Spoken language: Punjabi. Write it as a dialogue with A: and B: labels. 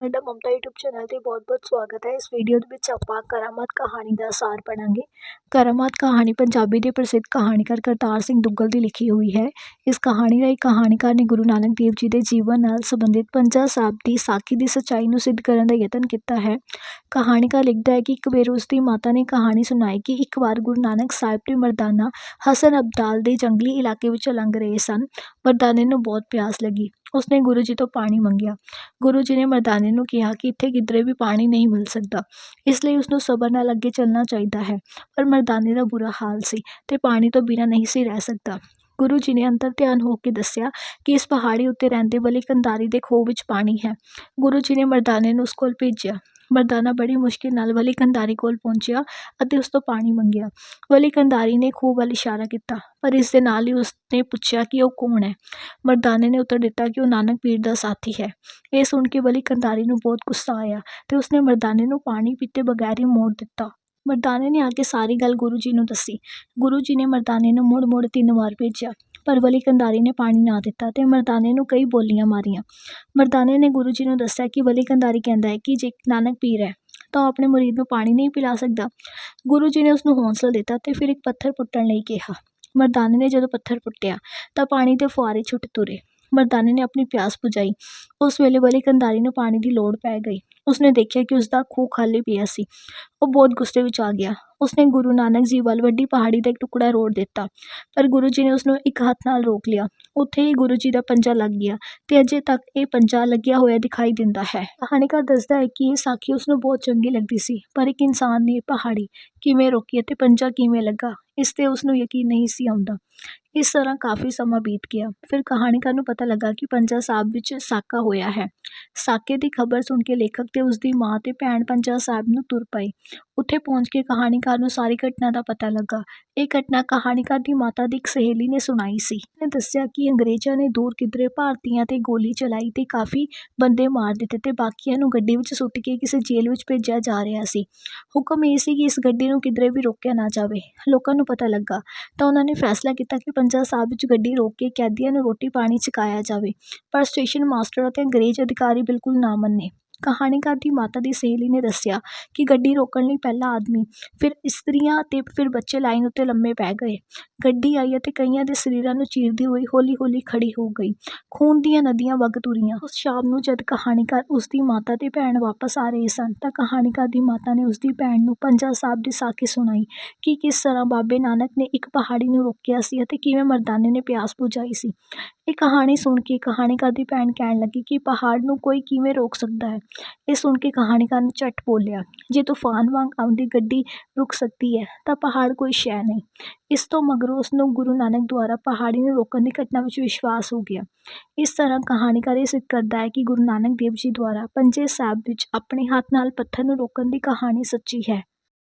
A: ਤੁਹਾਡਾ ਮਮਤਾ YouTube ਚੈਨਲ ਤੇ ਬਹੁਤ-ਬਹੁਤ ਸਵਾਗਤ ਹੈ ਇਸ ਵੀਡੀਓ ਦੇ ਵਿੱਚ ਆਪਾਂ ਕਰਾਮਾਤ ਕਹਾਣੀ ਦਾ ਸਾਰ ਪੜਾਂਗੇ ਕਰਾਮਾਤ ਕਹਾਣੀ ਪੰਜਾਬੀ ਦੇ ਪ੍ਰਸਿੱਧ ਕਹਾਣੀਕਾਰ ਕਰਤਾਰ ਸਿੰਘ ਦੁੱਗਲ ਦੀ ਲਿਖੀ ਹੋਈ ਹੈ ਇਸ ਕਹਾਣੀ ਰਾਹੀਂ ਕਹਾਣੀਕਾਰ ਨੇ ਗੁਰੂ ਨਾਨਕ ਦੇਵ ਜੀ ਦੇ ਜੀਵਨ ਨਾਲ ਸੰਬੰਧਿਤ ਪੰਜਾ ਸਾਹਿਬ ਦੀ ਸਾਖੀ ਦੀ ਸੱਚਾਈ ਨੂੰ ਸਿੱਧ ਕਰਨ ਦਾ ਯਤਨ ਕੀਤਾ ਹੈ ਕਹਾਣੀਕਾਰ ਲਿਖਦਾ ਹੈ ਕਿ ਇੱਕ ਵੇਰ ਉਸ ਦੀ ਮਾਤਾ ਨੇ ਕਹਾਣੀ ਸੁਣਾਈ ਕਿ ਇੱਕ ਵਾਰ ਗੁਰੂ ਨਾਨਕ ਸਾਹਿਬ ਤੇ ਮਰਦਾਨਾ ਹਸਨ ਅਬਦਾਲ ਦੇ ਜੰਗਲੀ ਇਲਾਕੇ ਵਿੱਚੋਂ ਲੰਘ ਰਹੇ ਸਨ ਮਰਦਾਨੇ ਨੂੰ ਬਹੁਤ ਪਿਆਸ ਲੱਗੀ ਉਸਨੇ ਗੁਰੂ ਜੀ ਤੋਂ ਪਾਣੀ ਮੰਗਿਆ। ਗੁਰੂ ਜੀ ਨੇ ਮਰਦਾਨੇ ਨੂੰ ਕਿਹਾ ਕਿ ਇੱਥੇ ਕਿਧਰੇ ਵੀ ਪਾਣੀ ਨਹੀਂ ਮਿਲ ਸਕਦਾ। ਇਸ ਲਈ ਉਸਨੂੰ ਸਬਰ ਨਾਲ ਅੱਗੇ ਚੱਲਣਾ ਚਾਹੀਦਾ ਹੈ। ਪਰ ਮਰਦਾਨੇ ਦਾ ਬੁਰਾ ਹਾਲ ਸੀ ਤੇ ਪਾਣੀ ਤੋਂ ਬਿਨਾਂ ਨਹੀਂ ਸੀ ਰਹਿ ਸਕਦਾ। ਗੁਰੂ ਜੀ ਨੇ ਅੰਤਰ ਧਿਆਨ ਹੋ ਕੇ ਦੱਸਿਆ ਕਿ ਇਸ ਪਹਾੜੀ ਉੱਤੇ ਰਹਿੰਦੇ ਵਾਲੀ ਕੰਧਾਰੀ ਦੇ ਖੋਹ ਵਿੱਚ ਪਾਣੀ ਹੈ। ਗੁਰੂ ਜੀ ਨੇ ਮਰਦਾਨੇ ਨੂੰ ਉਸ ਕੋਲ ਭੇਜਿਆ। ਮਰਦਾਨਾ ਬੜੀ ਮੁਸ਼ਕਿਲ ਨਾਲ ਵਲੀ ਕੰਧਾਰੀ ਕੋਲ ਪਹੁੰਚਿਆ ਅਤੇ ਉਸ ਤੋਂ ਪਾਣੀ ਮੰਗਿਆ। ਵਲੀ ਕੰਧਾਰੀ ਨੇ ਖੂਹ ਵੱਲ ਇਸ਼ਾਰਾ ਕੀਤਾ, ਪਰ ਇਸ ਦੇ ਨਾਲ ਹੀ ਉਸਨੇ ਪੁੱਛਿਆ ਕਿ ਉਹ ਕੌਣ ਹੈ? ਮਰਦਾਨੇ ਨੇ ਉੱਤਰ ਦਿੱਤਾ ਕਿ ਉਹ ਨਾਨਕ ਪੀਰ ਦਾ ਸਾਥੀ ਹੈ। ਇਹ ਸੁਣ ਕੇ ਵਲੀ ਕੰਧਾਰੀ ਨੂੰ ਬਹੁਤ ਗੁੱਸਾ ਆਇਆ ਤੇ ਉਸਨੇ ਮਰਦਾਨੇ ਨੂੰ ਪਾਣੀ ਪੀਤੇ ਬਗੈਰ ਹੀ ਮੋੜ ਦਿੱਤਾ। ਮਰਦਾਨੇ ਨੇ ਆ ਕੇ ਸਾਰੀ ਗੱਲ ਗੁਰੂ ਜੀ ਨੂੰ ਦੱਸੀ। ਗੁਰੂ ਜੀ ਨੇ ਮਰਦਾਨੇ ਨੂੰ ਮੁੜ-ਮੁੜ ਤਿੰਨ ਵਾਰ ਭੇਜਿਆ, ਪਰ ਵਲੀ ਕੰਧਾਰੀ ਨੇ ਪਾਣੀ ਨਾ ਦਿੱਤਾ ਤੇ ਮਰਦਾਨੇ ਨੂੰ ਕਈ ਬੋਲੀਆਂ ਮਾਰੀਆਂ। ਮਰਦਾਨੇ ਨੇ ਗੁਰੂ ਜੀ ਨੂੰ ਦੱਸਿਆ ਕਿ ਵਲੀ ਕੰਧਾਰੀ ਕਹਿੰਦਾ ਹੈ ਕਿ ਜੇ ਨਾਨਕ ਪੀਰ ਹੈ, ਤਾਂ ਉਹ ਆਪਣੇ ਮੁਰੀਦ ਨੂੰ ਪਾਣੀ ਨਹੀਂ ਪਿਲਾ ਸਕਦਾ। ਗੁਰੂ ਜੀ ਨੇ ਉਸ ਨੂੰ ਹੌਸਲਾ ਦਿੱਤਾ ਤੇ ਫਿਰ ਇੱਕ ਪੱਥਰ ਪੁੱਟਣ ਲਈ ਕਿਹਾ। ਮਰਦਾਨੇ ਨੇ ਜਦੋਂ ਪੱਥਰ ਪੁੱਟਿਆ, ਤਾਂ ਪਾਣੀ ਦੇ ਫੁਆਰੇ ਛੁੱਟ ਤੁਰੇ। ਮਰਦਾਨੇ ਨੇ ਆਪਣੀ ਪਿਆਸ ਬੁਝਾਈ। ਉਸ ਵੇਲੇ ਵਲੀ ਕੰਧਾਰੀ ਨੂੰ ਪਾਣੀ ਦੀ ਲੋੜ ਪੈ ਗਈ। ਉਸਨੇ ਦੇਖਿਆ ਕਿ ਉਸਦਾ ਖੂਹ ਖਾਲੀ ਪਿਆ ਸੀ। ਉਹ ਬਹੁਤ ਗੁੱਸੇ ਵਿੱਚ ਆ ਗਿਆ। ਉਸਨੇ ਗੁਰੂ ਨਾਨਕ ਜੀ ਵੱਲ ਵੱਡੀ ਪਹਾੜੀ ਦਾ ਇੱਕ ਟੁਕੜਾ ਰੋੜ ਦਿੱਤਾ। ਪਰ ਗੁਰੂ ਜੀ ਨੇ ਉਸ ਨੂੰ ਇੱਕ ਹੱਥ ਨਾਲ ਰੋਕ ਲਿਆ। ਉੱਥੇ ਹੀ ਗੁਰੂ ਜੀ ਦਾ ਪੰਜਾ ਲੱਗ ਗਿਆ ਤੇ ਅਜੇ ਤੱਕ ਇਹ ਪੰਜਾ ਲੱਗਿਆ ਹੋਇਆ ਦਿਖਾਈ ਦਿੰਦਾ ਹੈ। ਕਹਾਣੀਕਾਰ ਦੱਸਦਾ ਹੈ ਕਿ ਇਹ ਸਾਖੀ ਉਸ ਨੂੰ ਬਹੁਤ ਚੰਗੀ ਲੱਗਦੀ ਸੀ। ਪਰ ਇੱਕ ਇਨਸਾਨ ਨੇ ਪਹਾੜੀ ਕਿਵੇਂ ਰੋਕੀ ਅਤੇ ਪੰਜਾ ਕਿਵੇਂ ਲੱਗਾ? ਇਸ ਤੇ ਉਸ ਨੂੰ ਯਕੀਨ ਨਹੀਂ ਸੀ ਆਉਂਦਾ। ਇਸ ਤਰ੍ਹਾਂ ਕਾਫੀ ਸਮਾਂ ਬੀਤ ਗਿਆ। ਫਿਰ ਕਹਾਣੀਕਾਰ ਨੂੰ ਪਤਾ ਲੱਗਾ ਕਿ ਪੰਜਾ ਸਾਹਿਬ ਵਿੱਚ ਸਾਕਾ ਹੋਇਆ ਹੈ। ਸਾਕੇ ਦੀ ਖਬਰ ਸੁਣ ਕੇ ਲੇਖਕ ਤੇ ਉਸ ਦੀ ਮਾਂ ਤੇ ਭੈਣ ਪੰਜਾ ਸਾਹਿਬ ਨੂੰ ਤੁਰ ਪਏ। ਉੱਥੇ ਪਹੁੰਚ ਕੇ ਕਹਾਣੀਕਾਰ ਨੂੰ ਸਾਰੀ ਘਟਨਾ ਦਾ ਪਤਾ ਲੱਗਾ। ਇਹ ਘਟਨਾ ਕਹਾਣੀਕਾਰ ਦੀ ਮਾਤਾ ਦੀ ਇੱਕ ਸਹੇਲੀ ਨੇ ਸੁਣਾਈ ਸੀ। ਨੇ ਦੱਸਿਆ ਕਿ ਅੰਗਰੇਜ਼ਾਂ ਨੇ ਦੂਰ ਕਿਧਰੇ ਭਾਰਤੀਆਂ ਤੇ ਗੋਲੀ ਚਲਾਈ ਤੇ ਕਾਫੀ ਬੰਦੇ ਮਾਰ ਦਿੱਤੇ ਤੇ ਬਾਕੀਆਂ ਨੂੰ ਗੱਡੀ ਵਿੱਚ ਸੁੱਟ ਕੇ ਕਿਸੇ ਜੇਲ੍ਹ ਵਿੱਚ ਭੇਜਿਆ ਜਾ ਰਿਹਾ ਸੀ। ਹੁਕਮ ਇਹ ਸੀ ਕਿ ਇਸ ਗੱਡੀ ਨੂੰ ਕਿਧਰੇ ਵੀ ਰੋਕਿਆ ਨਾ ਜਾਵੇ। ਲੋਕਾਂ ਨੂੰ ਪਤਾ ਲੱਗਾ ਤਾਂ ਉਹਨਾਂ ਨੇ ਫੈਸਲਾ ਕੀਤਾ ਕਿ ਪੰਜਾ ਸਾਹਿਬ ਵਿੱਚ ਗੱਡੀ ਰੋਕ ਕੇ ਕੈਦੀਆਂ ਨੂੰ ਰੋਟੀ ਪਾਣੀ ਛਕਾਇਆ ਜਾਵੇ। ਪਰ ਸਟੇਸ਼ਨ ਮਾਸਟਰ ਅਤੇ ਅੰਗਰੇਜ਼ ਅਧਿਕਾਰੀ ਬਿਲਕੁਲ ਨਾ ਮੰਨੇ। ਕਹਾਣੀਕਾਰ ਦੀ ਮਾਤਾ ਦੀ ਸਹੇਲੀ ਨੇ ਦੱਸਿਆ ਕਿ ਗੱਡੀ ਰੋਕਣ ਲਈ ਪਹਿਲਾਂ ਆਦਮੀ, ਫਿਰ ਇਸਤਰੀਆਂ ਅਤੇ ਫਿਰ ਬੱਚੇ ਲਾਈਨ ਉੱਤੇ ਲੰਮੇ ਪੈ ਗਏ। ਗੱਡੀ ਆਈ ਅਤੇ ਕਈਆਂ ਦੇ ਸਰੀਰਾਂ ਨੂੰ ਚੀਰਦੀ ਹੋਈ ਹੌਲੀ-ਹੌਲੀ ਖੜ੍ਹੀ ਹੋ ਗਈ। ਖੂਨ ਦੀਆਂ ਨਦੀਆਂ ਵਗ ਤੁਰੀਆਂ। ਉਸ ਸ਼ਾਮ ਨੂੰ ਜਦ ਕਹਾਣੀਕਾਰ ਉਸ ਦੀ ਮਾਤਾ ਤੇ ਭੈਣ ਵਾਪਸ ਆ ਰਹੇ ਸਨ ਤਾਂ ਕਹਾਣੀਕਾਰ ਦੀ ਮਾਤਾ ਨੇ ਉਸ ਦੀ ਭੈਣ ਨੂੰ ਪੰਜਾ ਸਾਹਿਬ ਦੀ ਸਾਖੀ ਸੁਣਾਈ ਕਿ ਕਿਸ ਤਰ੍ਹਾਂ ਬਾਬੇ ਨਾਨਕ ਨੇ ਇੱਕ ਪਹਾੜੀ ਨੂੰ ਰੋਕਿਆ ਸੀ ਅਤੇ ਕਿਵੇਂ ਮਰਦਾਨੇ ਨੇ ਪਿਆਸ ਬੁਝਾਈ ਸੀ। ਇਹ ਕਹਾਣੀ ਸੁਣ ਕੇ ਕਹਾਣੀਕਾਰ ਦੀ ਭੈਣ ਕਹਿਣ ਲੱਗੀ ਕਿ ਪਹਾੜ ਨੂੰ ਕੋਈ ਕਿਵੇਂ ਰੋਕ ਸਕਦਾ ਹੈ। ਇਹ ਸੁਣ ਕੇ ਕਹਾਣੀਕਾਰ ਨੇ ਝੱਟ ਬੋਲਿਆ, ਜੇ ਤੂਫਾਨ ਵਾਂਗ ਆਉਂਦੀ ਗੱਡੀ ਰੁਕ ਸਕਦੀ ਹੈ, ਤਾਂ ਪਹਾੜ ਕੋਈ ਸ਼ੈ ਨਹੀਂ। ਇਸ ਤੋਂ ਮਗਰੋਂ ਉਸ ਨੂੰ ਗੁਰੂ ਨਾਨਕ ਦੁਆਰਾ ਪਹਾੜੀ ਨੂੰ ਰੋਕਣ ਦੀ ਘਟਨਾ ਵਿੱਚ ਵਿਸ਼ਵਾਸ ਹੋ ਗਿਆ। ਇਸ ਤਰ੍ਹਾਂ ਕਹਾਣੀਕਾਰ ਇਹ ਸਿੱਧ ਕਰਦਾ ਹੈ ਕਿ ਗੁਰੂ ਨਾਨਕ ਦੇਵ ਜੀ ਦੁਆਰਾ ਪੰਜੇ ਸਾਹਿਬ ਵਿੱਚ ਆਪਣੇ ਹੱਥ ਨਾਲ ਪੱਥਰ ਨੂੰ ਰੋਕਣ ਦੀ ਕਹਾਣੀ ਸੱਚੀ ਹੈ।